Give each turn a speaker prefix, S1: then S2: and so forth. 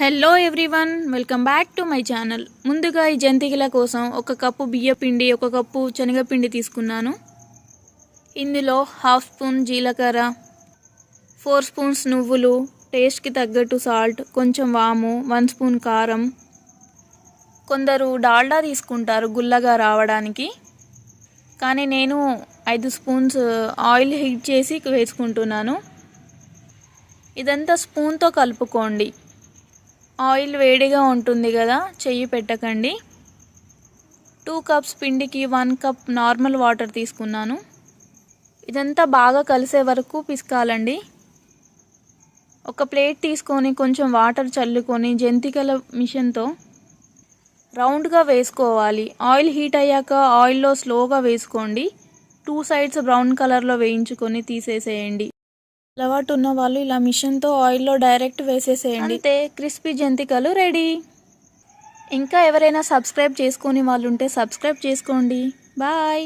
S1: Hello everyone welcome back to my channel ముందుగా ఈ జంతికల కోసం ఒక కప్పు బియ్య పిండి ఒక కప్పు శనగపిండి తీసుకున్నాను. ఇందులో హాఫ్ స్పూన్ జీలకర్ర ఫోర్ స్పూన్స్ నువ్వులు టేస్ట్కి తగ్గట్టు సాల్ట్ కొంచెం వాము వన్ స్పూన్ కారం. కొందరు డాల్డా తీసుకుంటారు గుల్లగా రావడానికి. కానీ నేను ఐదు స్పూన్స్ ఆయిల్ హీట్ చేసి వేసుకుంటున్నాను. ఇదంతా స్పూన్తో కలుపుకోండి. ఆయిల్ వేడిగా ఉంటుంది కదా చెయ్యి పెట్టకండి. టూ కప్స్ పిండికి వన్ కప్ నార్మల్ వాటర్ తీసుకున్నాను. ఇదంతా బాగా కలిసే వరకు పిసకాలండి. ఒక ప్లేట్ తీసుకొని కొంచెం వాటర్ చల్లుకొని జంతికల మిషన్తో రౌండ్గా వేసుకోవాలి. ఆయిల్ హీట్ అయ్యాక ఆయిల్లో స్లోగా వేసుకోండి. టూ సైడ్స్ బ్రౌన్ కలర్లో వేయించుకొని తీసేసేయండి. అలవాటు ఉన్న వాళ్ళు ఇలా మిషన్తో ఆయిల్లో డైరెక్ట్ వేసేసేయండి. అంతే క్రిస్పీ జంతికలు రెడీ. ఇంకా ఎవరైనా సబ్స్క్రైబ్ చేసుకొని వాళ్ళు ఉంటే సబ్స్క్రైబ్ చేసుకోండి. బాయ్.